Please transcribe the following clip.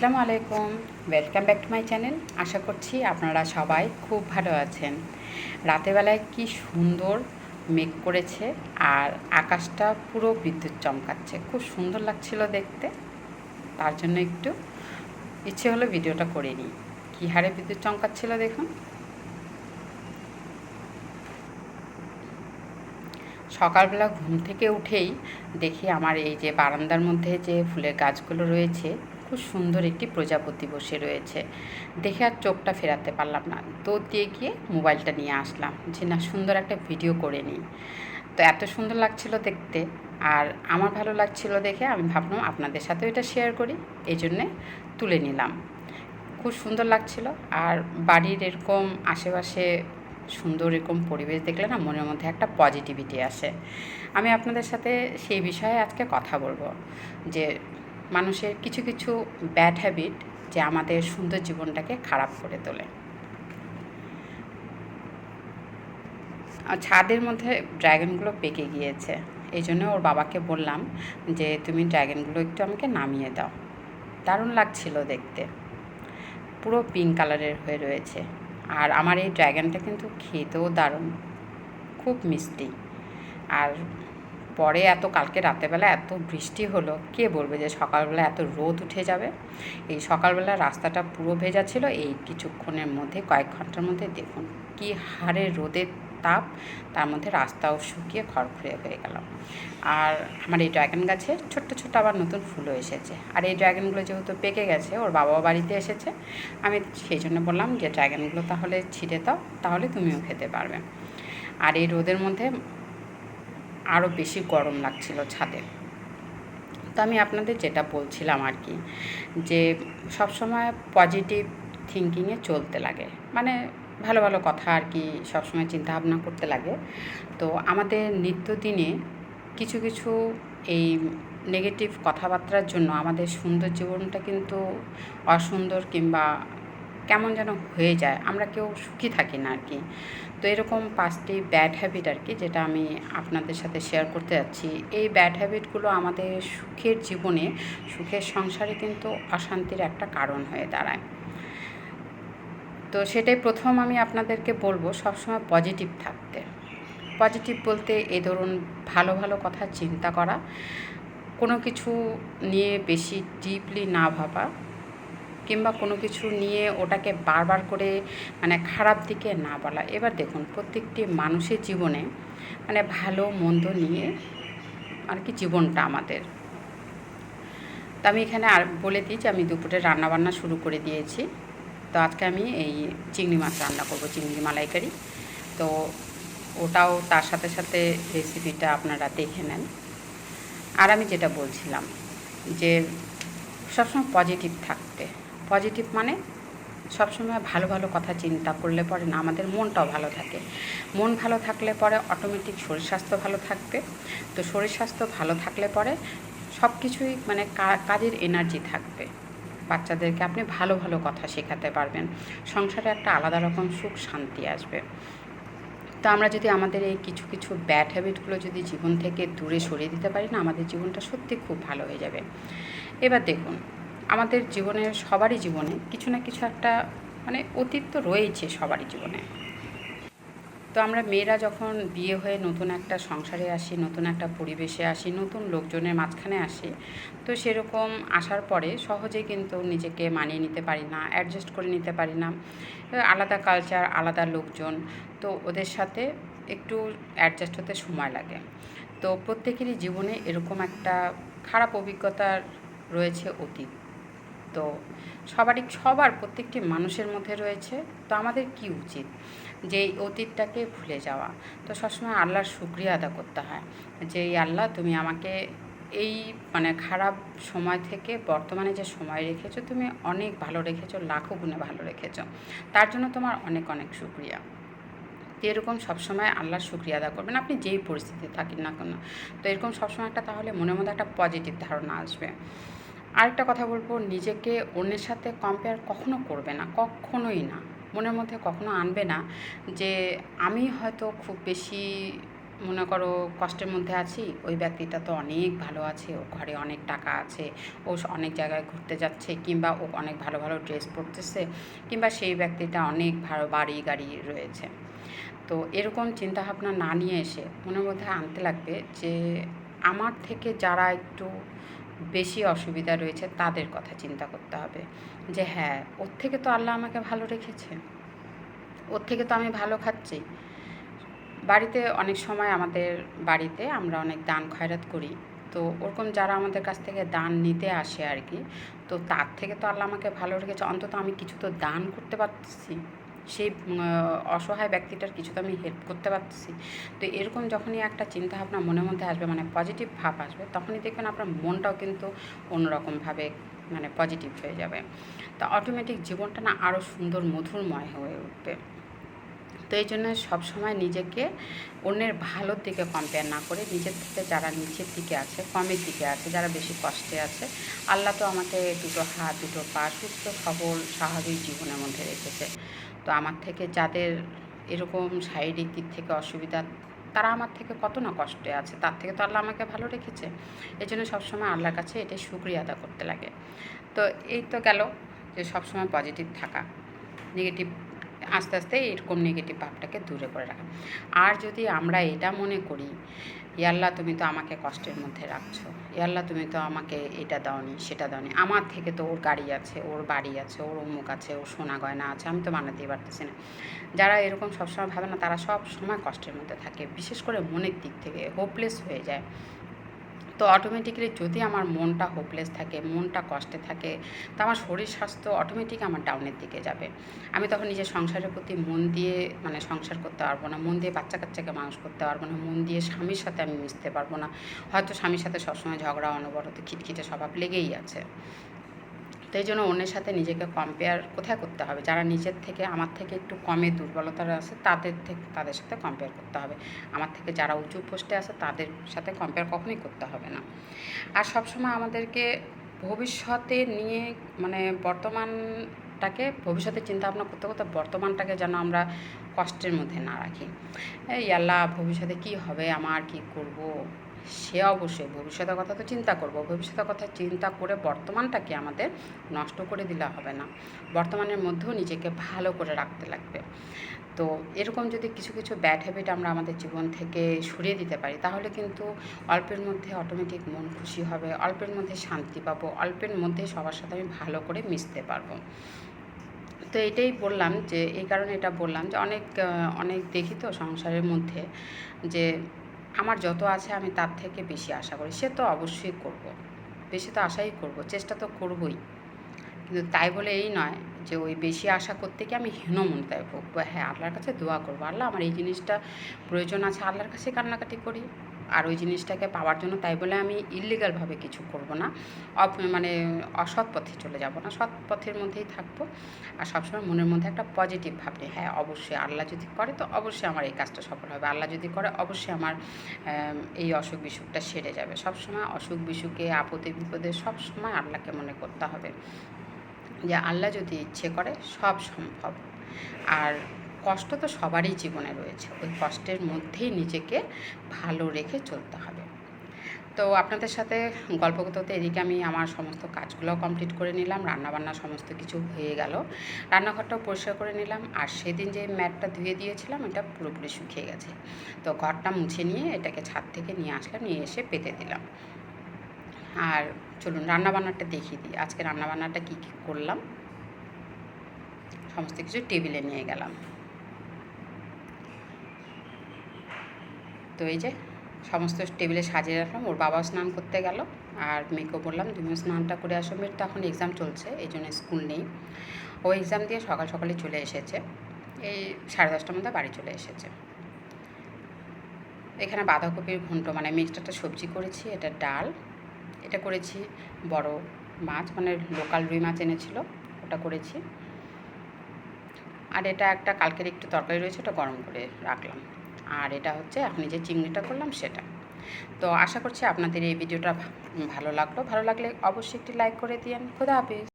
আসসালামু আলাইকুম। Welcome back to my channel আশা করছি আপনারা সবাই খুব ভালো আছেন। রাতেবেলায় কি সুন্দর মেঘ করেছে আর আকাশটা পুরো বিদ্যুৎ চমকাচ্ছে। খুব সুন্দর লাগছিল দেখতে। তার জন্য একটু ইচ্ছে হলো ভিডিওটা করে নিই। কী হারে বিদ্যুৎ চমকাচ্ছিল দেখুন। সকালবেলা ঘুম থেকে উঠেই দেখি আমার এই যে বারান্দার মধ্যে যে ফুলের গাছগুলো রয়েছে খুব সুন্দর একটি প্রজাপতি বসে রয়েছে। দেখে আর চোখটা ফেরাতে পারলাম না। দৌড় দিয়ে গিয়ে মোবাইলটা নিয়ে আসলাম যে, না, সুন্দর একটা ভিডিও করে নিই। তো এত সুন্দর লাগছিল দেখতে আর আমার ভালো লাগছিল দেখে আমি ভাবলাম আপনাদের সাথেও এটা শেয়ার করি। এই জন্যে তুলে নিলাম। খুব সুন্দর লাগছিল আর বাড়ির এরকম আশেপাশে সুন্দর এরকম পরিবেশ দেখলে না মনের মধ্যে একটা পজিটিভিটি আসে। আমি আপনাদের সাথে সেই বিষয়ে আজকে কথা বলব যে মানুষের কিছু কিছু ব্যাড হ্যাবিট যে আমাদের সুন্দর জীবনটাকে খারাপ করে তোলে। ছাদের মধ্যে ড্র্যাগনগুলো পেকে গিয়েছে। এই জন্য ওর বাবাকে বললাম যে, তুমি ড্র্যাগনগুলো একটু আমাকে নামিয়ে দাও। দারুণ লাগছিল দেখতে। পুরো পিঙ্ক কালারের হয়ে রয়েছে। আর আমার এই ড্র্যাগনটা কিন্তু খেতেও দারুণ। খুব মিষ্টি। আর পরে এত কালকে রাতেরবেলা এত বৃষ্টি হলো, কে বলবে যে সকালবেলা এত রোদ উঠে যাবে? এই সকালবেলা রাস্তাটা পুরো ভেজা ছিল, এই কিছুক্ষণের মধ্যে, কয়েক ঘণ্টার মধ্যে দেখুন কি হারে রোদের তাপ, তার মধ্যে রাস্তাও শুকিয়ে খড়খড়ে হয়ে গেল। আর আমার এই ড্রাগন গাছে ছোট্ট ছোট্ট আবার নতুন ফুলও এসেছে। আর এই ড্রাগনগুলো যেহেতু পেকে গেছে, ওর বাবাও বাড়িতে এসেছে, আমি সেই জন্য বললাম যে, ড্রাগনগুলো তাহলে ছিঁড়ে দাও, তাহলে তুমিও খেতে পারবে। আর এই রোদের মধ্যে আরও বেশি গরম লাগছিল ছাদে। তো আমি আপনাদের যেটা বলছিলাম আর কি, যে সবসময় পজিটিভ থিঙ্কিংয়ে চলতে লাগে। মানে ভালো ভালো কথা আর কি সবসময় চিন্তা ভাবনা করতে লাগে। তো আমাদের নিত্যদিনে কিছু কিছু এই নেগেটিভ কথাবার্তার জন্য আমাদের সুন্দর জীবনটা কিন্তু অসুন্দর কিংবা কেমন যেন হয়ে যায়, আমরা কেউ সুখী থাকি না আর কি। তো এরকম পাঁচটি ব্যাড হ্যাবিট আর কি যেটা আমি আপনাদের সাথে শেয়ার করতে যাচ্ছি। এই ব্যাড হ্যাবিটগুলো আমাদের সুখের জীবনে, সুখের সংসারে কিন্তু অশান্তির একটা কারণ হয়ে দাঁড়ায়। তো সেটাই প্রথম আমি আপনাদেরকে বলব, সবসময় পজিটিভ থাকতে। পজিটিভ বলতে এ ধরুন ভালো ভালো কথা চিন্তা করা, কোনো কিছু নিয়ে বেশি ডিপলি না ভাবা কিংবা কোনো কিছু নিয়ে ওটাকে বারবার করে মানে খারাপ দিকে না বলা। এবার দেখুন, প্রত্যেকটি মানুষের জীবনে মানে ভালো, মন্দ নিয়ে আর কি জীবনটা আমাদের। তো আমি এখানে আর বলে দিই যে আমি দুপুরে রান্নাবান্না শুরু করে দিয়েছি। তো আজকে আমি এই চিংড়ি মাছ রান্না করব, চিংড়ি মালাইকারি। তো ওটাও তার সাথে সাথে রেসিপিটা আপনারা দেখে নেন। আর আমি যেটা বলছিলাম যে সবসময় পজিটিভ থাকতে। পজিটিভ মানে সবসময় ভালো ভালো কথা চিন্তা করলে পরে না, আমাদের মনটাও ভালো থাকে। মন ভালো থাকলে পরে অটোমেটিক শরীর স্বাস্থ্য ভালো থাকবে। তো শরীর স্বাস্থ্য ভালো থাকলে পরে সব কিছুই মানে কাজের এনার্জি থাকবে। বাচ্চাদেরকে আপনি ভালো ভালো কথা শেখাতে পারবেন। সংসারে একটা আলাদা রকম সুখ শান্তি আসবে। তো আমরা যদি আমাদের এই কিছু কিছু ব্যাড হ্যাবিটগুলো যদি জীবন থেকে দূরে সরিয়ে দিতে পারি না, আমাদের জীবনটা সত্যি খুব ভালো হয়ে যাবে। এবার দেখুন আমাদের জীবনের সবারই জীবনে কিছু না কিছু একটা মানে অতীত তো রয়েছে সবারই জীবনে। তো আমরা মেয়েরা যখন বিয়ে হয়ে নতুন একটা সংসারে আসি, নতুন একটা পরিবেশে আসি, নতুন লোকজনের মাঝখানে আসি, তো সেরকম আসার পরে সহজে কিন্তু নিজেকে মানিয়ে নিতে পারি না অ্যাডজাস্ট করে নিতে পারি না। আলাদা কালচার আলাদা লোকজন, তো ওদের সাথে একটু অ্যাডজাস্ট হতে সময় লাগে। তো প্রত্যেকেরই জীবনে এরকম একটা খারাপ অভিজ্ঞতা রয়েছে অতীত। তো সবারই, সবার প্রত্যেকটি মানুষের মধ্যে রয়েছে। তো আমাদের কি উচিত? যে এই অতীতটাকে ভুলে যাওয়া। তো সবসময় আল্লাহর শুক্রিয়া আদা করতে হয়। যে, এই আল্লাহ, তুমি আমাকে এই মানে খারাপ সময় থেকে বর্তমানে যে সময় রেখেছো, তুমি অনেক ভালো রেখেছো, লাখো গুণে ভালো রেখেছো। তার জন্য তোমার অনেক অনেক শুক্রিয়া। তো এরকম সবসময় আল্লাহর শুক্রিয়া আদা করবেন। আপনি যেই পরিস্থিতিতে থাকেন না কেন, তো এরকম সবসময় একটা তাহলে মনের মধ্যে একটা পজিটিভ ধারণা আসবে। আরেকটা কথা বলব, নিজেকে অন্যের সাথে কম্পেয়ার কখনো করবে না, কখনোই না। মনের মধ্যে কখনো আনবে না যে আমি হয়তো খুব বেশি, মনে করো, কষ্টের মধ্যে আছি, ওই ব্যক্তিটা তো অনেক ভালো আছে ও ঘরে অনেক টাকা আছে, ও অনেক জায়গায় ঘুরতে যাচ্ছে, কিংবা ও অনেক ভালো ভালো ড্রেস পরতেছে, কিংবা সেই ব্যক্তিটা অনেক ভালো বাড়ি গাড়ি রয়েছে। তো এরকম চিন্তাভাবনা না নিয়ে এসে মনের মধ্যে আনতে লাগবে যে, আমার থেকে যারা একটু বেশি অসুবিধা রয়েছে, তাদের কথা চিন্তা করতে হবে। যে হ্যাঁ ওর থেকে তো আল্লাহ আমাকে ভালো রেখেছে। ওর থেকে তো আমি ভালো খাচ্ছি। বাড়িতে অনেক সময় আমাদের বাড়িতে আমরা অনেক দান খয়রাত করি। তো ওরকম যারা আমাদের কাছ থেকে দান নিতে আসে আর কি, তো তার থেকে তো আল্লাহ আমাকে ভালো রেখেছে। অন্তত আমি কিছু তো দান করতে পারতেছি। সেই অসহায় ব্যক্তিটার কিছু তো আমি হেল্প করতে পারতেছি। তো এরকম যখনই একটা চিন্তা ভাবনা মনের মধ্যে আসবে মানে পজিটিভ ভাব আসবে, তখনই দেখবেন আপনার মনটাও কিন্তু অন্যরকমভাবে মানে পজিটিভ হয়ে যাবে। তা অটোমেটিক জীবনটা না আরও সুন্দর, মধুরময় হয়ে উঠবে। তো এই জন্য সবসময় নিজেকে অন্যের ভালোর দিকে কম্পেয়ার না করে নিজের থেকে যারা নিচের দিকে আছে, কমের দিকে আছে, যারা বেশি কষ্টে আছে, আল্লাহ তো আমাকে দুটো হাত, দুটো পা সুস্থ, সবল, স্বাভাবিক জীবনের মধ্যে রেখেছে। তো আমার থেকে যাদের এরকম শারীরিক দিক থেকে অসুবিধা, তারা আমার থেকে কত না কষ্টে আছে, তার থেকে তো আল্লাহ আমাকে ভালো রেখেছে। এই জন্য সবসময় আল্লাহর কাছে এটাই সুক্রিয়া আদা করতে লাগে। তো এই তো গেল যে সবসময় পজিটিভ থাকা নেগেটিভ আস্তে আস্তে এরকম নেগেটিভ ভাবটাকে দূরে করে রাখা। আর যদি আমরা এটা মনে করি ইয়াল্লাহ তুমি তো আমাকে কষ্টের মধ্যে রাখছো ইয়াল্লাহ তুমি তো আমাকে এটা দাওনি, সেটা দাওনি, আমার থেকে তো ওর গাড়ি আছে, ওর বাড়ি আছে, ওর অমুক আছে, ওর সোনা গয়না আছে, আমি তো বানাতেই পারতেছি না। যারা এরকম সবসময় ভাবে না, তারা সব সময় কষ্টের মধ্যে থাকে, বিশেষ করে মনের দিক থেকে হোপলেস হয়ে যায়। তো অটোমেটিক্যালি যদি আমার মনটা হোপলেস থাকে, মনটা কষ্টে থাকে, তো আমার শরীর স্বাস্থ্য অটোমেটিক আমার ডাউনের দিকে যাবে। আমি তখন নিজের সংসারের প্রতি মন দিয়ে মানে সংসার করতে পারব না, মন দিয়ে বাচ্চা কাচ্চাকে মানুষ করতে পারব না, মন দিয়ে স্বামীর সাথে আমি মিশতে পারব না। হয়তো স্বামীর সাথে সবসময় ঝগড়া, অনবরত, খিটখিটে স্বভাব লেগেই আছে। তো এই জন্য অন্যের সাথে নিজেকে কম্পেয়ার কোথায় করতে হবে? যারা নিজের থেকে, আমার থেকে একটু কমে দুর্বলতা আছে, তাদের থেকে, তাদের সাথে কম্পেয়ার করতে হবে। আমার থেকে যারা উঁচু পোস্টে আছে, তাদের সাথে কম্পেয়ার কখনোই করতে হবে না। আর সবসময় আমাদেরকে ভবিষ্যতে নিয়ে মানে বর্তমানটাকে ভবিষ্যতে চিন্তা ভাবনা করতে করতে বর্তমানটাকে যেন আমরা কষ্টের মধ্যে না রাখি। এই আল্লাহ, ভবিষ্যতে কি হবে? আমার কি করব? সে অবশ্যই ভবিষ্যতের কথা তো চিন্তা করব। ভবিষ্যতের কথা চিন্তা করে বর্তমানটাকে আমাদের নষ্ট করে দিলে হবে না। বর্তমানের মধ্যেও নিজেকে ভালো করে রাখতে লাগবে। তো এরকম যদি কিছু কিছু ব্যাড হ্যাবিট আমরা আমাদের জীবন থেকে সরিয়ে দিতে পারি, তাহলে কিন্তু অল্পের মধ্যে অটোমেটিক মন খুশি হবে, অল্পের মধ্যে শান্তি পাবো, অল্পের মধ্যে সবার সাথে আমি ভালো করে মিশতে পারব। তো এটাই বললাম যে, এই কারণে এটা বললাম যে অনেক অনেক দেখি তো সংসারের মধ্যে যে আমার যত আছে আমি তার থেকে বেশি আশা করি। সে তো অবশ্যই করব। বেশি তো আশাই করব, চেষ্টা তো করবই। কিন্তু তাই বলে এই নয় যে ওই বেশি আশা করতে গিয়ে আমি হীনমন্তায় ভুগবো। হ্যাঁ আল্লাহর কাছে দোয়া করব। আল্লাহ আমার এই জিনিসটা প্রয়োজন আছে, আল্লাহর কাছে কান্নাকাটি করি। আর ওই জিনিসটাকে পাওয়ার জন্য তাই বলে আমি ইলিগালভাবে কিছু করব না। মানে অসৎ পথে চলে যাব না। সৎ পথের মধ্যেই থাকব। আর সবসময় মনের মধ্যে একটা পজিটিভ ভাবনি হ্যাঁ অবশ্যই আল্লাহ যদি করে তো অবশ্যই আমার এই কাজটা সফল হবে। আল্লাহ যদি করে অবশ্যই আমার এই অসুখ বিসুখটা সেরে যাবে। সবসময় অসুখ বিসুখে, আপদে বিপদে সবসময় আল্লাহকে মনে করতে হবে। যে আল্লাহ যদি ইচ্ছে করে সব সম্ভব। আর কষ্ট তো সবারই জীবনে রয়েছে। ওই কষ্টের মধ্যেই নিজেকে ভালো রেখে চলতে হবে। তো আপনাদের সাথে গল্প করতে এদিকে আমি আমার সমস্ত কাজগুলো কমপ্লিট করে নিলাম, রান্নাবান্না সমস্ত কিছু হয়ে গেল। রান্নাঘরটাও পরিষ্কার করে নিলাম, আর সেদিন যে ম্যাটটা ধুয়ে দিয়েছিলাম, এটা পুরোপুরি শুকিয়ে গেছে। তো ঘরটা মুছে নিয়ে এটাকে ছাদ থেকে নিয়ে আসলাম, নিয়ে এসে পেতে দিলাম। আর চলুন রান্নাবান্নাটা দেখিয়ে দিই। আজকে রান্নাবান্নাটা কী কী করলাম, সমস্ত কিছু টেবিলে নিয়ে গেলাম। তো এই যে সমস্ত টেবিলে সাজিয়ে রাখলাম। ওর বাবাও স্নান করতে গেল। আর মেয়েকেও বললাম, তুমিও স্নানটা করে আসো মেয়ের। তো এখন এক্সাম চলছে, এই জন্য স্কুল নেই। ও এক্সাম দিয়ে সকাল সকালে চলে এসেছে। এই সাড়ে দশটার মধ্যে বাড়ি চলে এসেছে। এখানে বাঁধাকপির ঘন্ট মানে মিক্সড সবজি করেছি, এটা ডাল। এটা করেছি বড় মাছ মানে লোকাল রুই মাছ এনেছিল, ওটা করেছি। আর এটা একটা, কালকের একটু তরকারি রয়েছে, ওটা গরম করে রাখলাম। আর এটা হচ্ছে আপনি যে চিংড়িটা করলাম সেটা। তো আশা করছি আপনাদের এই ভিডিওটা ভালো লাগল। ভালো লাগলে অবশ্যই একটি লাইক করে দিন খোদা হাফিজ।